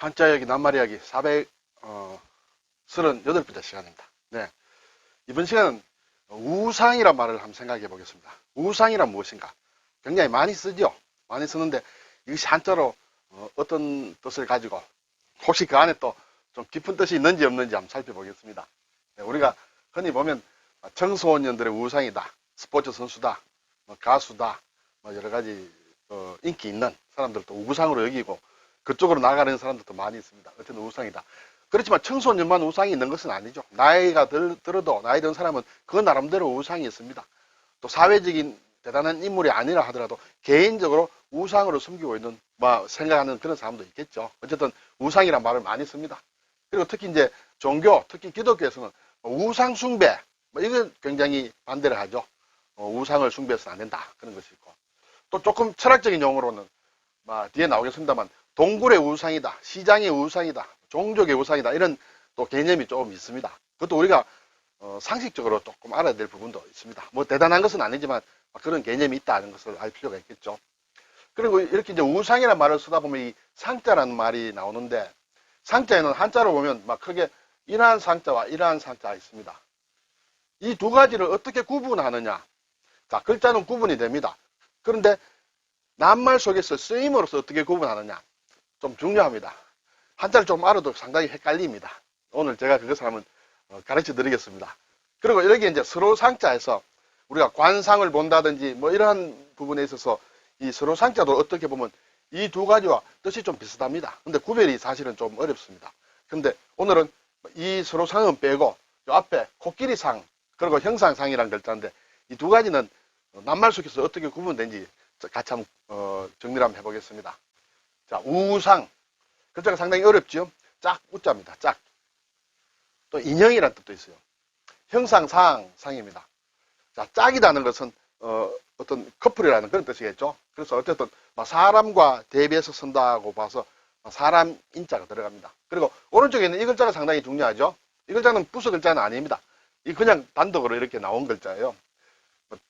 한자 이야기, 낱말 이야기 438번째 시간입니다. 네. 이번 시간은 우상이란 말을 한번 생각해 보겠습니다. 우상이란 무엇인가? 굉장히 많이 쓰죠? 많이 쓰는데 이것이 한자로 어, 떤 뜻을 가지고 혹시 그 안에 또 좀 깊은 뜻이 있는지 없는지 한번 살펴보겠습니다. 네, 우리가 흔히 보면 청소년들의 우상이다, 스포츠 선수다, 뭐 가수다, 뭐 여러 가지 어, 인기 있는 사람들도 우상으로 여기고 그쪽으로 나가는 사람들도 많이 있습니다. 어쨌든 우상이다. 그렇지만 청소년만 우상이 있는 것은 아니죠. 나이가 들, 들어도 나이 든 사람은 그 나름대로 우상이 있습니다. 또 사회적인 대단한 인물이 아니라 하더라도 개인적으로 우상으로 숨기고 있는 뭐 생각하는 그런 사람도 있겠죠. 어쨌든 우상이란 말을 많이 씁니다. 그리고 특히 이제 종교, 특히 기독교에서는 우상 숭배 뭐 이건 굉장히 반대를 하죠. 어, 우상을 숭배해서는 안 된다 그런 것이 있고 또 조금 철학적인 용어로는 뭐 뒤에 나오겠습니다만 동굴의 우상이다, 시장의 우상이다, 종족의 우상이다 이런 또 개념이 조금 있습니다. 그것도 우리가 어, 상식적으로 조금 알아야 될 부분도 있습니다. 뭐 대단한 것은 아니지만 그런 개념이 있다는 것을 알 필요가 있겠죠. 그리고 이렇게 이제 우상이라는 말을 쓰다 보면 이 상자라는 말이 나오는데 상자에는 한자로 보면 막 크게 이러한 상자와 이러한 상자가 있습니다. 이 두 가지를 어떻게 구분하느냐? 자, 글자는 구분이 됩니다. 그런데 낱말 속에서 쓰임으로서 어떻게 구분하느냐? 좀 중요합니다. 한자를 좀 알아도 상당히 헷갈립니다. 오늘 제가 그것을 한번 어, 가르쳐 드리겠습니다. 그리고 이렇게 이제 서로 상자에서 우리가 관상을 본다든지 뭐 이러한 부분에 있어서 이 서로 상자도 어떻게 보면 이 두 가지와 뜻이 좀 비슷합니다. 근데 구별이 사실은 좀 어렵습니다. 근데 오늘은 이 서로 상은 빼고 요 앞에 코끼리 상 그리고 형상상이라는 글자인데 이 두 가지는 낱말 속에서 어떻게 구분된지 같이 한번 어, 정리를 한번 해보겠습니다. 자, 우상. 글자가 상당히 어렵죠? 짝, 우자입니다. 짝. 또 인형이라는 뜻도 있어요. 형상상, 상입니다. 자, 짝이라는 것은 어, 어떤 커플이라는 그런 뜻이겠죠. 그래서 어쨌든 사람과 대비해서 쓴다고 봐서 사람 인자가 들어갑니다. 그리고 오른쪽에 있는 이 글자가 상당히 중요하죠. 이 글자는 부수 글자는 아닙니다. 이 그냥 단독으로 이렇게 나온 글자예요.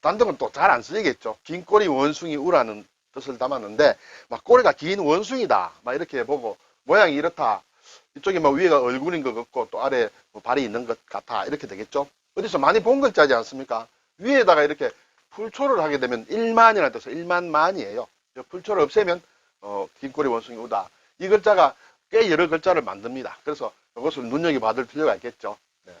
단독은 또 잘 안 쓰이겠죠. 긴 꼬리 원숭이 우라는 뜻을 담았는데 막 꼬리가 긴 원숭이다. 막 이렇게 보고 모양이 이렇다. 이쪽에 뭐 위에가 얼굴인 것 같고 또 아래 뭐 발이 있는 것 같아. 이렇게 되겠죠. 어디서 많이 본 글자지 않습니까? 위에다가 이렇게 풀초를 하게 되면 1만이라는 뜻은 1만 만이에요. 풀초를 없애면 어, 긴 꼬리 원숭이 우다. 이 글자가 꽤 여러 글자를 만듭니다. 그래서 이것을 눈여겨 받을 필요가 있겠죠. 네.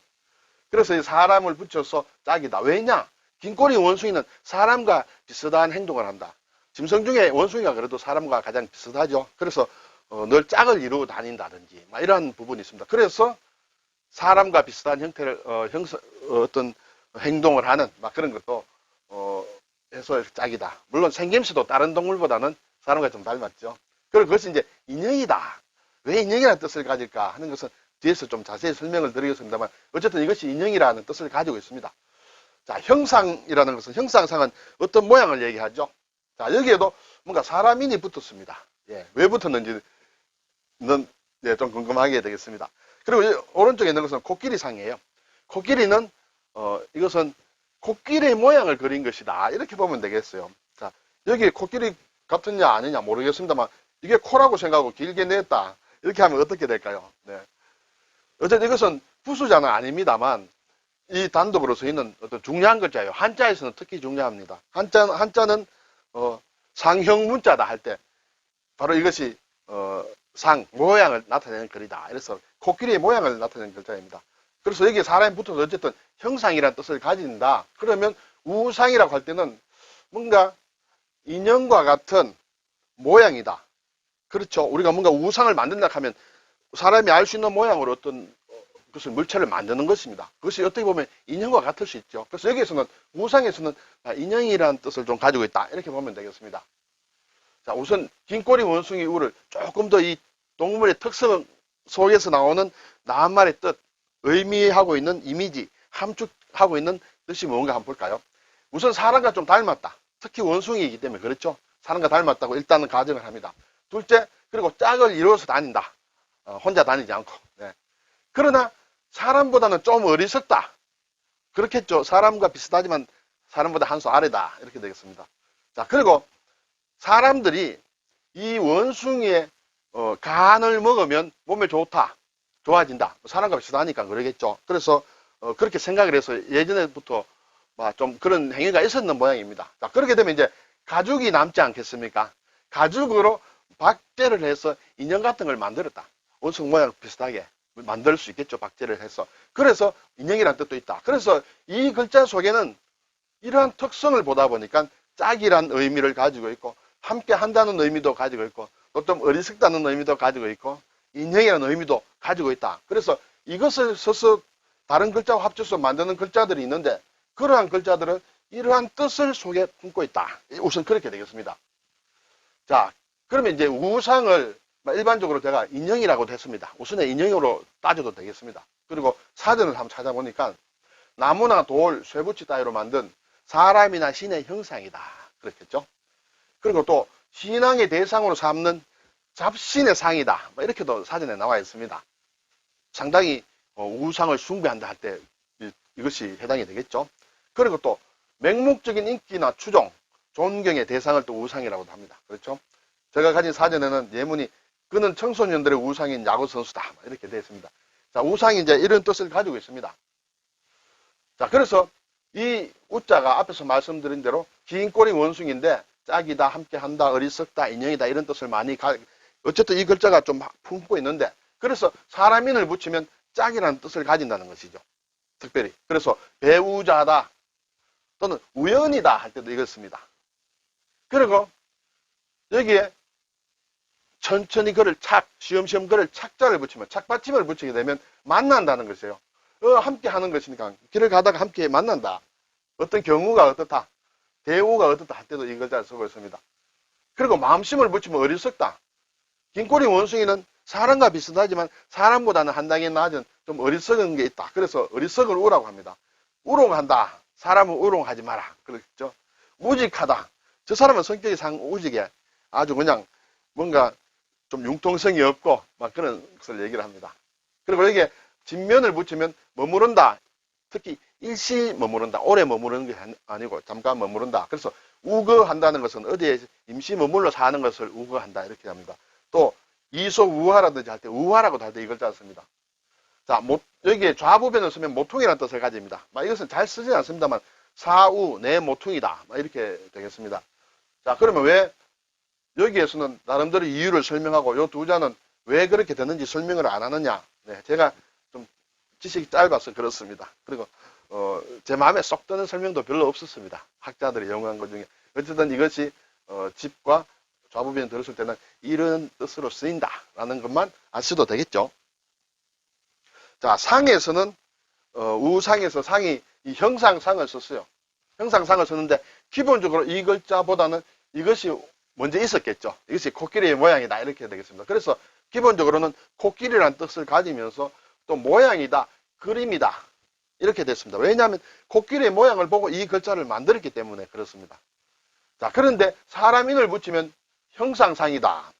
그래서 이 사람을 붙여서 짝이다. 왜냐? 긴 꼬리 원숭이는 사람과 비슷한 행동을 한다. 짐승 중에 원숭이가 그래도 사람과 가장 비슷하죠. 그래서 어, 늘 짝을 이루고 다닌다든지 막 이런 부분이 있습니다. 그래서 사람과 비슷한 형태를 어, 형성, 어, 떤 행동을 하는 막 그런 것도 어, 해서 짝이다. 물론 생김새도 다른 동물보다는 사람과 좀 닮았죠. 그리고 그것이 이제 인형이다. 왜 인형이라는 뜻을 가질까 하는 것은 뒤에서 좀 자세히 설명을 드리겠습니다만 어쨌든 이것이 인형이라는 뜻을 가지고 있습니다. 자, 형상이라는 것은 형상상은 어떤 모양을 얘기하죠. 자, 여기에도 뭔가 사람인이 붙었습니다. 예, 왜 붙었는지는 네, 좀 궁금하게 되겠습니다. 그리고 오른쪽에 있는 것은 코끼리 상이에요. 코끼리는 어, 이것은 코끼리 모양을 그린 것이다. 이렇게 보면 되겠어요. 자, 여기 코끼리 같으냐 아니냐 모르겠습니다만 이게 코라고 생각하고 길게 냈다. 이렇게 하면 어떻게 될까요? 네. 어쨌든 이것은 부수자는 아닙니다만 이 단독으로 서 있는 어떤 중요한 글자예요. 한자에서는 특히 중요합니다. 한자, 한자는 어, 상형 문자다 할 때 바로 이것이 어, 상, 모양을 나타내는 글이다. 그래서 코끼리의 모양을 나타내는 글자입니다. 그래서 여기에 사람이 붙어서 어쨌든 형상이라는 뜻을 가진다. 그러면 우상이라고 할 때는 뭔가 인형과 같은 모양이다. 그렇죠. 우리가 뭔가 우상을 만든다 하면 사람이 알 수 있는 모양으로 어떤 것을 물체를 만드는 것입니다. 그것이 어떻게 보면 인형과 같을 수 있죠. 그래서 여기에서는 우상에서는 인형이라는 뜻을 좀 가지고 있다. 이렇게 보면 되겠습니다. 자, 우선 긴 꼬리 원숭이 우를 조금 더 이 동물의 특성 속에서 나오는 낱말의 뜻, 의미하고 있는 이미지, 함축하고 있는 뜻이 뭔가 한번 볼까요? 우선 사람과 좀 닮았다. 특히 원숭이이기 때문에 그렇죠. 사람과 닮았다고 일단은 가정을 합니다. 둘째, 그리고 짝을 이루어서 다닌다. 어, 혼자 다니지 않고. 네. 그러나 사람보다는 좀 어리석다. 그렇겠죠. 사람과 비슷하지만 사람보다 한 수 아래다. 이렇게 되겠습니다. 자, 그리고 사람들이 이 원숭이의 어, 간을 먹으면 몸에 좋다, 좋아진다. 사람과 비슷하니까 그러겠죠. 그래서 어, 그렇게 생각을 해서 예전에부터 막좀 그런 행위가 있었는 모양입니다. 자, 그렇게 되면 이제 가죽이 남지 않겠습니까? 가죽으로 박제를 해서 인형 같은 걸 만들었다. 원숭 모양 비슷하게 만들 수 있겠죠. 박제를 해서. 그래서 인형이란 뜻도 있다. 그래서 이 글자 속에는 이러한 특성을 보다 보니까 짝이란 의미를 가지고 있고 함께 한다는 의미도 가지고 있고 또좀 어리석다는 의미도 가지고 있고 인형이라는 의미도 가지고 있다. 그래서 이것을 써서 다른 글자와 합쳐서 만드는 글자들이 있는데 그러한 글자들은 이러한 뜻을 속에 품고 있다. 우선 그렇게 되겠습니다. 자, 그러면 이제 우상을 일반적으로 제가 인형이라고 했습니다. 우선은 인형으로 따져도 되겠습니다. 그리고 사전을 한번 찾아보니까 나무나 돌, 쇠붙이 따위로 만든 사람이나 신의 형상이다. 그렇겠죠? 그리고 또 신앙의 대상으로 삼는 잡신의 상이다. 뭐 이렇게도 사전에 나와 있습니다. 상당히 어, 우상을 숭배한다 할 때 이것이 해당이 되겠죠. 그리고 또 맹목적인 인기나 추종, 존경의 대상을 또 우상이라고도 합니다. 그렇죠? 제가 가진 사전에는 예문이 그는 청소년들의 우상인 야구 선수다. 뭐 이렇게 되어 있습니다. 자, 우상이 이제 이런 뜻을 가지고 있습니다. 자, 그래서 이 우자가 앞에서 말씀드린 대로 긴 꼬리 원숭인데 짝이다, 함께 한다, 어리석다, 인형이다 이런 뜻을 많이 가, 어쨌든 이 글자가 좀 품고 있는데 그래서 사람인을 붙이면 짝이라는 뜻을 가진다는 것이죠. 특별히. 그래서 배우자다 또는 우연이다 할 때도 이걸 씁니다. 그리고 여기에 천천히 그를 착, 쉬엄쉬엄 그를 착자를 붙이면 착받침을 붙이게 되면 만난다는 것이에요. 어, 함께 하는 것이니까 길을 가다가 함께 만난다. 어떤 경우가 어떻다. 대우가 어떻다 할 때도 이 글자를 쓰고 있습니다. 그리고 마음심을 붙이면 어리석다. 긴꼬리 원숭이는 사람과 비슷하지만 사람보다는 한 단계 낮은 좀 어리석은 게 있다. 그래서 어리석을 우라고 합니다. 우롱한다. 사람은 우롱하지 마라. 그렇죠? 우직하다. 저 사람은 성격이 상 우직해. 아주 그냥 뭔가 좀 융통성이 없고 막 그런 것을 얘기를 합니다. 그리고 여기에 진면을 붙이면 머무른다. 특히 일시 머무른다. 오래 머무르는 게 아니고 잠깐 머무른다. 그래서 우거한다는 것은 어디에 임시 머물러 사는 것을 우거한다. 이렇게 합니다. 또 이속 우하라든지 할 때 우하라고도 할때이 글자 씁니다. 자, 모, 여기에 좌부변을 쓰면 모퉁이라는 뜻을 가집니다. 막 이것은 잘 쓰지 않습니다만 사우 내 모퉁이다. 막 이렇게 되겠습니다. 자, 그러면 왜 여기에서는 나름대로 이유를 설명하고 요 두 자는 왜 그렇게 됐는지 설명을 안 하느냐. 네, 제가 좀 지식이 짧아서 그렇습니다. 그리고 어, 제 마음에 쏙 드는 설명도 별로 없었습니다. 학자들이 연구한 것 중에. 어쨌든 이것이 어, 집과 좌부변 들었을 때는 이런 뜻으로 쓰인다라는 것만 아셔도 되겠죠. 자, 상에서는 어, 우상에서 상이 이 형상상을 썼어요. 형상상을 썼는데 기본적으로 이 글자보다는 이것이 먼저 있었겠죠. 이것이 코끼리의 모양이다 이렇게 되겠습니다. 그래서 기본적으로는 코끼리란 뜻을 가지면서 또 모양이다, 그림이다 이렇게 됐습니다. 왜냐하면 코끼리의 모양을 보고 이 글자를 만들었기 때문에 그렇습니다. 자, 그런데 사람인을 붙이면 형상상이다.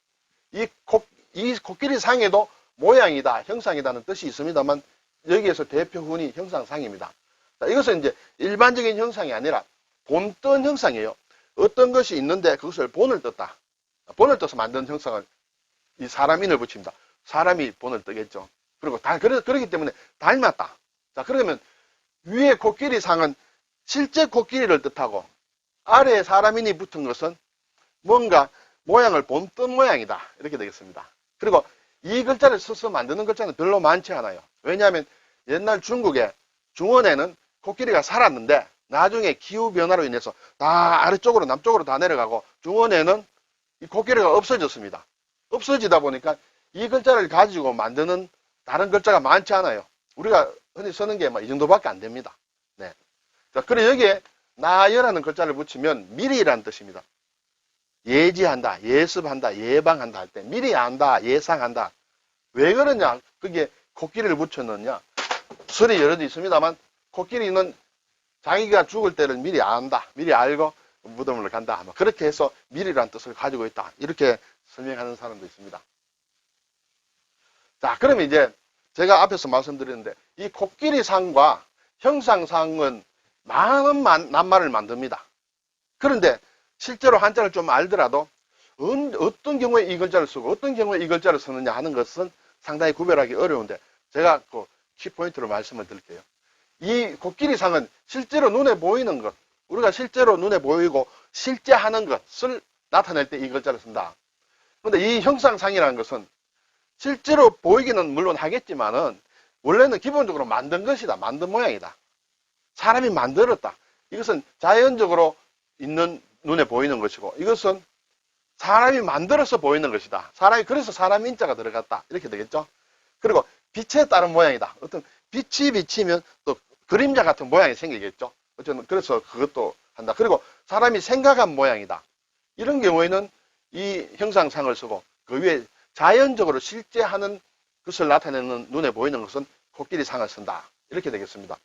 이, 코, 이 코끼리 상에도 모양이다, 형상이다는 뜻이 있습니다만 여기에서 대표훈이 형상상입니다. 자, 이것은 이제 일반적인 형상이 아니라 본뜬 형상이에요. 어떤 것이 있는데 그것을 본을 떴다. 본을 떠서 만든 형상을 이 사람인을 붙입니다. 사람이 본을 뜨겠죠. 그리고 다, 그러, 그렇기 때문에 닮았다. 자, 그러면 위에 코끼리 상은 실제 코끼리를 뜻하고 아래에 사람인이 붙은 것은 뭔가 모양을 본뜬 모양이다. 이렇게 되겠습니다. 그리고 이 글자를 써서 만드는 글자는 별로 많지 않아요. 왜냐하면 옛날 중국에 중원에는 코끼리가 살았는데 나중에 기후 변화로 인해서 다 아래쪽으로 남쪽으로 다 내려가고 중원에는 이 코끼리가 없어졌습니다. 없어지다 보니까 이 글자를 가지고 만드는 다른 글자가 많지 않아요. 우리가 흔히 쓰는 게 이 정도밖에 안 됩니다. 네. 자, 그래 여기에 나여라는 글자를 붙이면 미리라는 뜻입니다. 예지한다, 예습한다, 예방한다 할 때 미리 안다, 예상한다. 왜 그러냐? 그게 코끼리를 붙였느냐? 설이 여러 개 있습니다만 코끼리는 자기가 죽을 때를 미리 안다, 미리 알고 무덤을 간다. 뭐 그렇게 해서 미리라는 뜻을 가지고 있다. 이렇게 설명하는 사람도 있습니다. 자, 그러면 이제 제가 앞에서 말씀드렸는데 이 코끼리 상과 형상상은 많은 만, 낱말을 만듭니다. 그런데 실제로 한자를 좀 알더라도 언- 어떤 경우에 이 글자를 쓰고 어떤 경우에 이 글자를 쓰느냐 하는 것은 상당히 구별하기 어려운데 제가 그 키포인트로 말씀을 드릴게요. 이 코끼리상은 실제로 눈에 보이는 것, 우리가 실제로 눈에 보이고 실제 하는 것을 나타낼 때 이 글자를 쓴다. 근데 이 형상상이라는 것은 실제로 보이기는 물론 하겠지만은 원래는 기본적으로 만든 것이다. 만든 모양이다. 사람이 만들었다. 이것은 자연적으로 있는 눈에 보이는 것이고 이것은 사람이 만들어서 보이는 것이다. 사람이 그래서 사람 인자가 들어갔다. 이렇게 되겠죠. 그리고 빛에 따른 모양이다. 어떤 빛이 비치면 또 그림자 같은 모양이 생기겠죠. 어쨌든 그래서 그것도 한다. 그리고 사람이 생각한 모양이다. 이런 경우에는 이 형상상을 쓰고 그 위에 자연적으로 실제 하는 것을 나타내는 눈에 보이는 것은 코끼리 상을 쓴다. 이렇게 되겠습니다.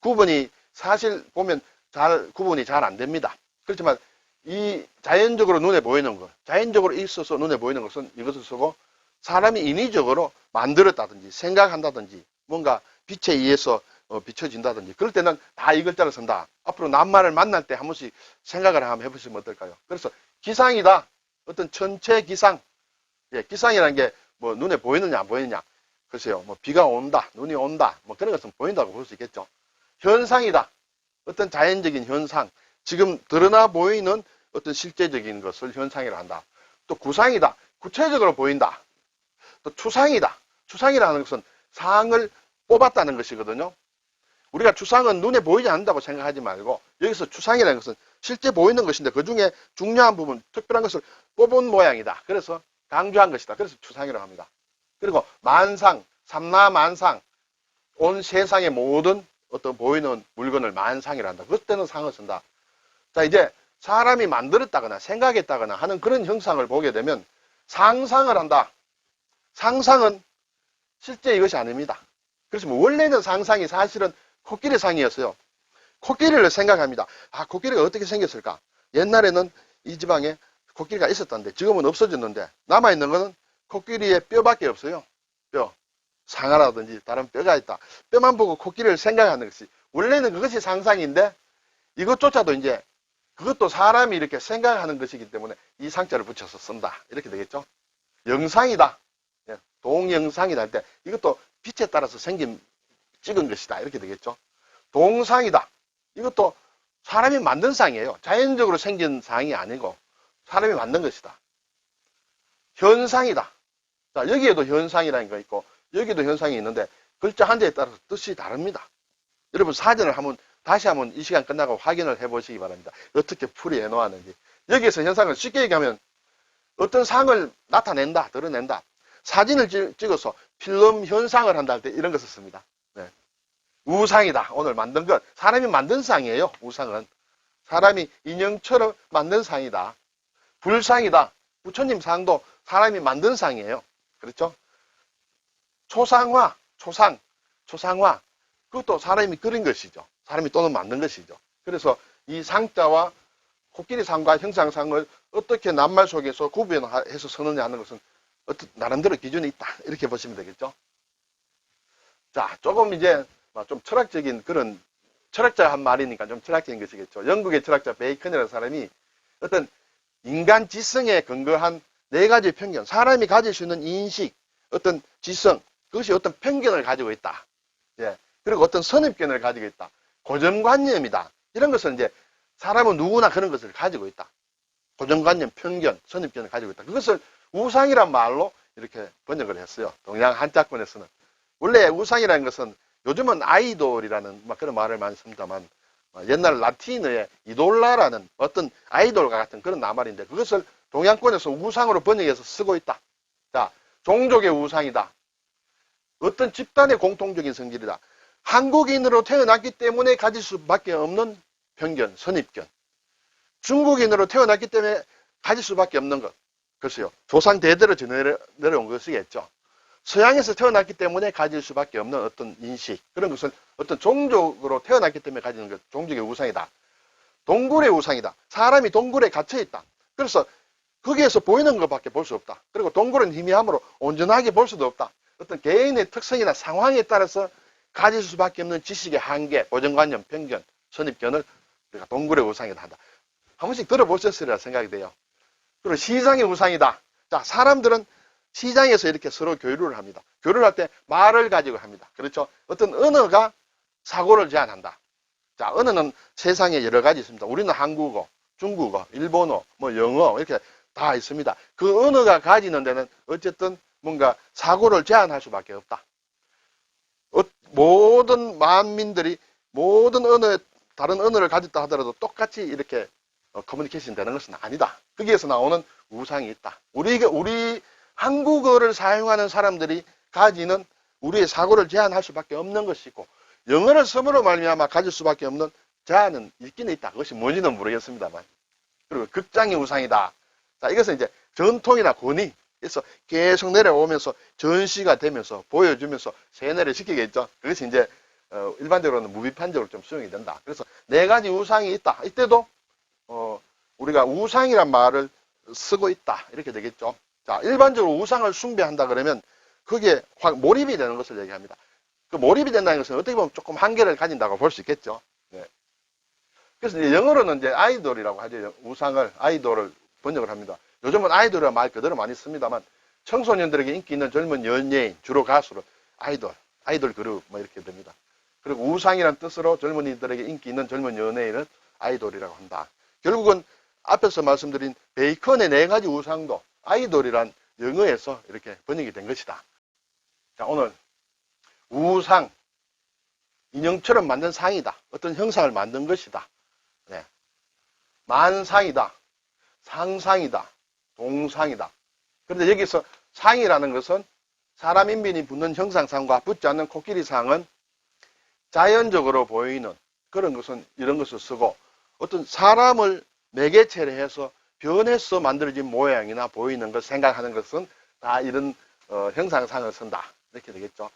구분이 사실 보면 잘 구분이 잘 안 됩니다. 그렇지만 이 자연적으로 눈에 보이는 것, 자연적으로 있어서 눈에 보이는 것은 이것을 쓰고 사람이 인위적으로 만들었다든지 생각한다든지 뭔가 빛에 의해서 어, 비춰진다든지 그럴 때는 다 이 글자를 쓴다. 앞으로 낱말을 만날 때 한 번씩 생각을 한번 해보시면 어떨까요? 그래서 기상이다. 어떤 천체 기상. 예, 기상이라는 게 뭐 눈에 보이느냐 안 보이느냐. 글쎄요. 뭐 비가 온다, 눈이 온다. 뭐 그런 것은 보인다고 볼 수 있겠죠. 현상이다. 어떤 자연적인 현상. 지금 드러나 보이는 어떤 실제적인 것을 현상이라 한다. 또 구상이다. 구체적으로 보인다. 또 추상이다. 추상이라는 것은 상을 뽑았다는 것이거든요. 우리가 추상은 눈에 보이지 않는다고 생각하지 말고 여기서 추상이라는 것은 실제 보이는 것인데 그 중에 중요한 부분, 특별한 것을 뽑은 모양이다. 그래서 강조한 것이다. 그래서 추상이라고 합니다. 그리고 만상, 삼라만상, 온 세상의 모든 어떤 보이는 물건을 만상이라 한다. 그때는 상을 쓴다. 자, 이제 사람이 만들었다거나 생각했다거나 하는 그런 형상을 보게 되면 상상을 한다. 상상은 실제 이것이 아닙니다. 그래서 뭐 원래는 상상이 사실은 코끼리 상이었어요. 코끼리를 생각합니다. 아, 코끼리가 어떻게 생겼을까? 옛날에는 이 지방에 코끼리가 있었던데 지금은 없어졌는데 남아있는 거는 코끼리의 뼈밖에 없어요. 뼈. 상아라든지 다른 뼈가 있다. 뼈만 보고 코끼리를 생각하는 것이 원래는 그것이 상상인데 이것조차도 이제 그것도 사람이 이렇게 생각하는 것이기 때문에 이 상자를 붙여서 쓴다. 이렇게 되겠죠. 영상이다. 예, 동영상이다 할 때 이것도 빛에 따라서 생긴 찍은 것이다. 이렇게 되겠죠. 동상이다. 이것도 사람이 만든 상이에요. 자연적으로 생긴 상이 아니고 사람이 만든 것이다. 현상이다. 자, 여기에도 현상이라는 거 있고 여기도 현상이 있는데 글자 한자에 따라서 뜻이 다릅니다. 여러분 사전을 한번 다시 한번 이 시간 끝나고 확인을 해보시기 바랍니다. 어떻게 풀이해 놓았는지. 여기에서 현상을 쉽게 얘기하면 어떤 상을 나타낸다, 드러낸다. 사진을 찍- 찍어서 필름 현상을 한다 할 때 이런 것을 씁니다. 네. 우상이다. 오늘 만든 것. 사람이 만든 상이에요. 우상은. 사람이 인형처럼 만든 상이다. 불상이다. 부처님 상도 사람이 만든 상이에요. 그렇죠? 초상화, 초상, 초상화. 그것도 사람이 그린 것이죠. 사람이 또는 만든 것이죠. 그래서 이 상자와 코끼리 상과 형상상을 어떻게 낱말 속에서 구분해서 쓰느냐 하는 것은 어떤 나름대로 기준이 있다. 이렇게 보시면 되겠죠. 자, 조금 이제 좀 철학적인 그런 철학자 한 말이니까 좀 철학적인 것이겠죠. 영국의 철학자 베이컨이라는 사람이 어떤 인간 지성에 근거한 네 가지 편견, 사람이 가질 수 있는 인식, 어떤 지성, 그것이 어떤 편견을 가지고 있다. 예. 그리고 어떤 선입견을 가지고 있다. 고정관념이다. 이런 것은 이제 사람은 누구나 그런 것을 가지고 있다. 고정관념, 편견, 선입견을 가지고 있다. 그것을 우상이란 말로 이렇게 번역을 했어요. 동양 한자권에서는. 원래 우상이라는 것은 요즘은 아이돌이라는 막 그런 말을 많이 씁니다만 어, 옛날 라틴어의 이돌라라는 어떤 아이돌과 같은 그런 나말인데 그것을 동양권에서 우상으로 번역해서 쓰고 있다. 자, 종족의 우상이다. 어떤 집단의 공통적인 성질이다. 한국인으로 태어났기 때문에 가질 수밖에 없는 편견, 선입견. 중국인으로 태어났기 때문에 가질 수밖에 없는 것. 글쎄요. 조상 대대로 내려온 것이겠죠. 서양에서 태어났기 때문에 가질 수밖에 없는 어떤 인식. 그런 것은 어떤 종족으로 태어났기 때문에 가지는 것. 종족의 우상이다. 동굴의 우상이다. 사람이 동굴에 갇혀 있다. 그래서 거기에서 보이는 것밖에 볼 수 없다. 그리고 동굴은 희미함으로 온전하게 볼 수도 없다. 어떤 개인의 특성이나 상황에 따라서 가질 수밖에 없는 지식의 한계, 고정관념, 편견, 선입견을 우리가 동굴의 우상이다 한다. 한 번씩 들어보셨으리라 생각이 돼요. 그리고 시장의 우상이다. 자, 사람들은 시장에서 이렇게 서로 교류를 합니다. 교류를 할 때 말을 가지고 합니다. 그렇죠? 어떤 언어가 사고를 제한한다. 자, 언어는 세상에 여러 가지 있습니다. 우리는 한국어, 중국어, 일본어, 뭐 영어 이렇게 다 있습니다. 그 언어가 가지는 데는 어쨌든 뭔가 사고를 제한할 수밖에 없다. 어, 모든 만민들이 모든 언어, 다른 언어를 가졌다 하더라도 똑같이 이렇게 어, 커뮤니케이션 되는 것은 아니다. 거기에서 나오는 우상이 있다. 우리, 우리 한국어를 사용하는 사람들이 가지는 우리의 사고를 제한할 수밖에 없는 것이고, 영어를 섬으로 말미암아 가질 수밖에 없는 제한은 있긴 있다. 그것이 뭔지는 모르겠습니다만. 그리고 극장의 우상이다. 자, 이것은 이제 전통이나 권위. 그래서 계속 내려오면서 전시가 되면서 보여주면서 세뇌를 시키겠죠. 그것이 이제 어, 일반적으로는 무비판적으로 좀 수용이 된다. 그래서 네 가지 우상이 있다. 이때도 어, 우리가 우상이란 말을 쓰고 있다. 이렇게 되겠죠. 자, 일반적으로 우상을 숭배한다 그러면 그게 확 몰입이 되는 것을 얘기합니다. 그 몰입이 된다는 것은 어떻게 보면 조금 한계를 가진다고 볼 수 있겠죠. 네. 그래서 이제 영어로는 이제 아이돌이라고 하죠. 우상을 아이돌을 번역을 합니다. 요즘은 아이돌이라는 말 그대로 많이 씁니다만 청소년들에게 인기 있는 젊은 연예인, 주로 가수를 아이돌, 아이돌 그룹 뭐 이렇게 됩니다. 그리고 우상이라는 뜻으로 젊은이들에게 인기 있는 젊은 연예인을 아이돌이라고 한다. 결국은 앞에서 말씀드린 베이컨의 네 가지 우상도 아이돌이란 영어에서 이렇게 번역이 된 것이다. 자, 오늘 우상, 인형처럼 만든 상이다. 어떤 형상을 만든 것이다. 네. 만상이다. 상상이다. 동상이다. 그런데 여기서 상이라는 것은 사람 인빈이 붙는 형상상과 붙지 않는 코끼리 상은 자연적으로 보이는 그런 것은 이런 것을 쓰고 어떤 사람을 매개체로 해서 변해서 만들어진 모양이나 보이는 것 생각하는 것은 다 이런 어, 형상상을 쓴다 이렇게 되겠죠.